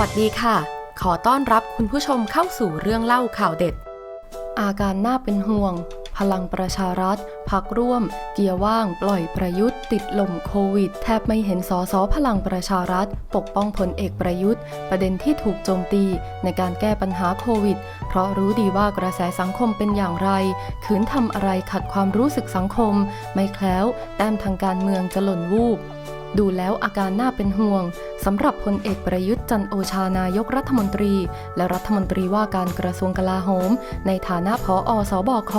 วัสดีค่ะ ขอต้อนรับคุณผู้ชมเข้าสู่เรื่องเล่าข่าวเด็ด อาการน่าเป็นห่วง พลังประชารัฐ พักร่วม เกียร์ว่าง ปล่อยประยุทธ์ ติดลมโควิด แทบไม่เห็นสอสอพลังประชารัฐ ปกป้องพลเอกประยุทธ์ ประเด็นที่ถูกโจมตีในการแก้ปัญหาโควิด เพราะรู้ดีว่ากระแสสังคมเป็นอย่างไร ขืนทำอะไรขัดความรู้สึกสังคม ไม่แคล้ว แต้มทางการเมืองจะหล่นวูบ ดูแล้วอาการน่าเป็นห่วงสำหรับพลเอกประยุทธ์จันโอชานายกรัฐมนตรี และรัฐมนตรีว่าการกระทรวงกลาโหม ในฐานะผออสบค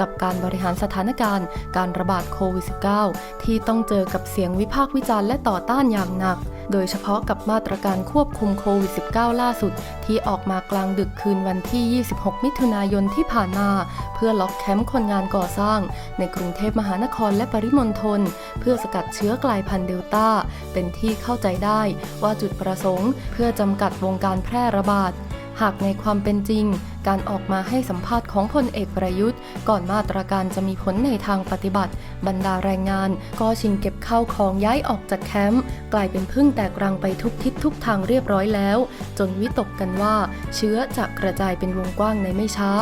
กับการบริหารสถานการณ์ การระบาดโควิด -19 ที่ต้องเจอกับเสียงวิพากษ์วิจารณ์และต่อต้านอย่างหนัก โดยเฉพาะกับมาตรการควบคุมโควิด -19 ล่าสุด ที่ออกมากลางดึกคืนวันที่ 26 มิถุนายนที่ผ่านมา เพื่อล็อกแคมป์คนงานก่อสร้าง ในกรุงเทพมหานครและปริมณฑลเพื่อสกัดเชื้อกลายพันธุ์เดลต้า เป็นที่เข้าใจได้ว่าจุดประสงค์ เพื่อจำกัดวงการแพร่ระบาดหากในความเป็นจริงการออกมาให้สัมภาษณ์ของพลเอกประยุทธ์ ก่อนมาตรการจะมีผลในทางปฏิบัติ บรรดาแรงงาน ก็ชิงเก็บข้าวของย้ายออกจากแคมป์กลายเป็นพึ่งแตกรังไปทุกทิศทุกทางเรียบร้อยแล้ว จนวิตกกันว่า เชื้อจะกระจายเป็นวงกว้างในไม่ช้า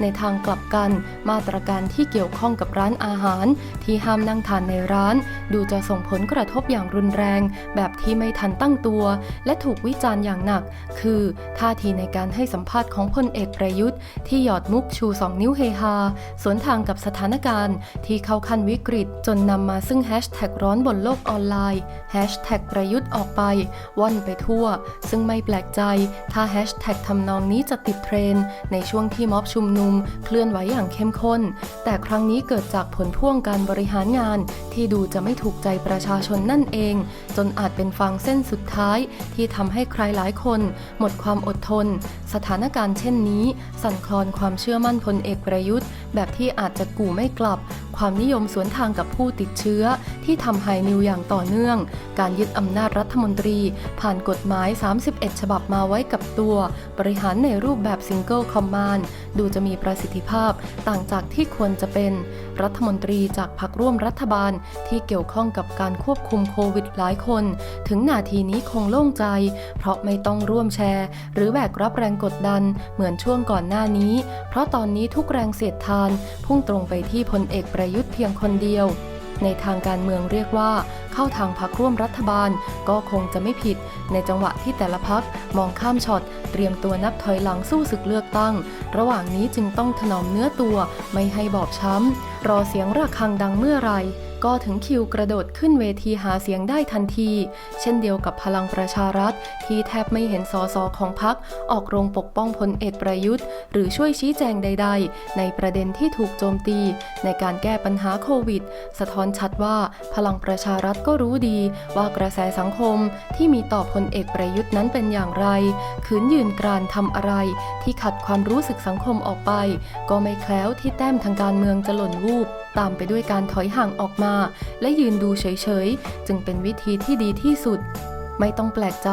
ในทางกลับกันมาตรการที่เกี่ยวข้องกับร้านอาหาร ที่ห้ามนั่งทานในร้าน ดูจะส่งผลกระทบอย่างรุนแรง แบบที่ไม่ทันตั้งตัว และถูกวิจารณ์อย่างหนัก คือท่าทีในการให้สัมภาษณ์ของพลเอกประยุทธ์ที่หยอดมุกชูสองนิ้วเฮฮาสวนทางกับสถานการณ์ ที่เข้าขั้นวิกฤต จนนำมาซึ่งแฮชแท็กร้อนบนโลกออนไลน์แฮชแท็กประยุทธ์ออกไปว่อนไปทั่ว ซึ่งไม่แปลกใจ ถ้าแฮชแท็กทำนองนี้จะติดเทรนในช่วงที่ม็อบชุมนุม เคลื่อนไหวอย่างเข้มข้น แต่ครั้งนี้เกิดจากผลพ่วงการบริหารงาน ที่ดูจะไม่ถูกใจประชาชนนั่นเอง จนอาจเป็นฟางเส้นสุดท้าย ที่ทำให้ใครหลายคน หมดความอดทน สถานการณ์เช่นนี้สั่นคลอนความเชื่อมั่นพลเอกประยุทธ์ แบบที่อาจจะกู่ไม่กลับ ความนิยมสวนทางกับผู้ติดเชื้อ ที่ทำไฮนิวอย่างต่อเนื่อง การยึดอำนาจรัฐมนตรี ผ่านกฎหมาย 31 ฉบับมาไว้กับตัว บริหารในรูปแบบซิงเกิลคอมมานด์ดูจะมีประสิทธิภาพต่างจากที่ควรจะเป็น รัฐมนตรีจากพรรคร่วมรัฐบาลที่เกี่ยวข้องกับการควบคุมโควิดหลายคน ถึงนาทีนี้คงโล่งใจ เพราะไม่ต้องร่วมแชร์ หรือแบกรับแรงกดดันเหมือนช่วงก่อนหน้านี้ เพราะตอนนี้ทุกแรงเสียดทาน พุ่งตรงไปที่พลเอกประยุทธ์เพียงคนเดียว ในทางการเมืองเรียกว่าเข้าทางพักร่วมรัฐบาลก็คงจะไม่ผิด ในจังหวะที่แต่ละพักมองข้ามช็อต เตรียมตัวนับถอยหลังสู้ศึกเลือกตั้ง ระหว่างนี้จึงต้องถนอมเนื้อตัวไม่ให้บอบช้ำรอเสียงระฆังดังเมื่อไร ก็ถึงคิวกระโดดขึ้นเวทีหาเสียงได้ทันที เช่นเดียวกับพลังประชารัฐ ที่แทบไม่เห็นสอสอของพักออกโรงปกป้องพลเอกประยุทธ์ หรือช่วยชี้แจงใด ๆ ในประเด็นที่ถูกโจมตี ในการแก้ปัญหาโควิด สะท้อนชัดว่าพลังประชารัฐก็รู้ดี ว่ากระแสสังคมที่มีต่อพลเอกประยุทธ์นั้นเป็นอย่างไรขืนยืนกรานทำอะไร ที่ขัดความรู้สึกสังคมออกไป ก็ไม่แคล้วที่แต้มทางการเมืองจะหล่นวูบ ตามไปด้วยการถอยห่างออกมา และยืนดูเฉยๆ จึงเป็นวิธีที่ดีที่สุด ไม่ต้องแปลกใจ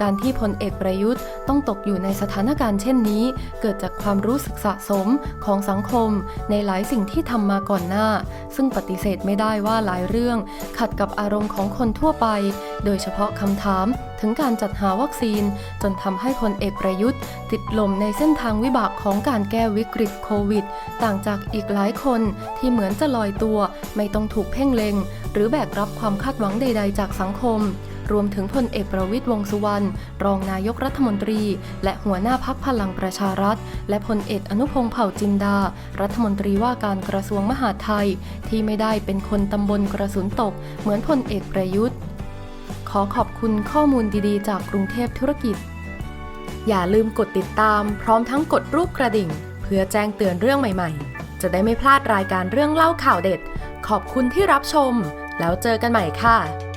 การที่พลเอกประยุทธ์ต้องตกอยู่ในสถานการณ์เช่นนี้ เกิดจากความรู้สึกสะสมของสังคม ในหลายสิ่งที่ทำมาก่อนหน้า ซึ่งปฏิเสธไม่ได้ว่าหลายเรื่อง ขัดกับอารมณ์ของคนทั่วไป โดยเฉพาะคำถามถึงการจัดหาวัคซีน จนทำให้พลเอกประยุทธ์ ติดลมในเส้นทางวิบากของการแก้วิกฤตโควิด ต่างจากอีกหลายคนที่เหมือนจะลอยตัว ไม่ต้องถูกเพ่งเล็ง หรือแบกรับความคาดหวังใด ๆ จากสังคม รวมถึงพลเอกประวิตยวงสุวรรณรองนายกรัฐมนตรี และหัวหน้าพักพลังประชารัฐ และพลเอกอนุพงษ์เผ่าจินดา รัฐมนตรีว่าการกระทรวงมหาดไทย ที่ไม่ได้เป็นคนตำบลกระสุนตก เหมือนพลเอกประยุทธ์ ขอขอบคุณข้อมูลดีๆ จากกรุงเทพธุรกิจ อย่าลืมกดติดตาม พร้อมทั้งกดรูปกระดิ่ง เพื่อแจ้งเตือนเรื่องใหม่ๆ จะได้ไม่พลาดรายการเรื่องเล่าข่าวเด็ด ขอบคุณที่รับชม แล้วเจอกันใหม่ค่ะ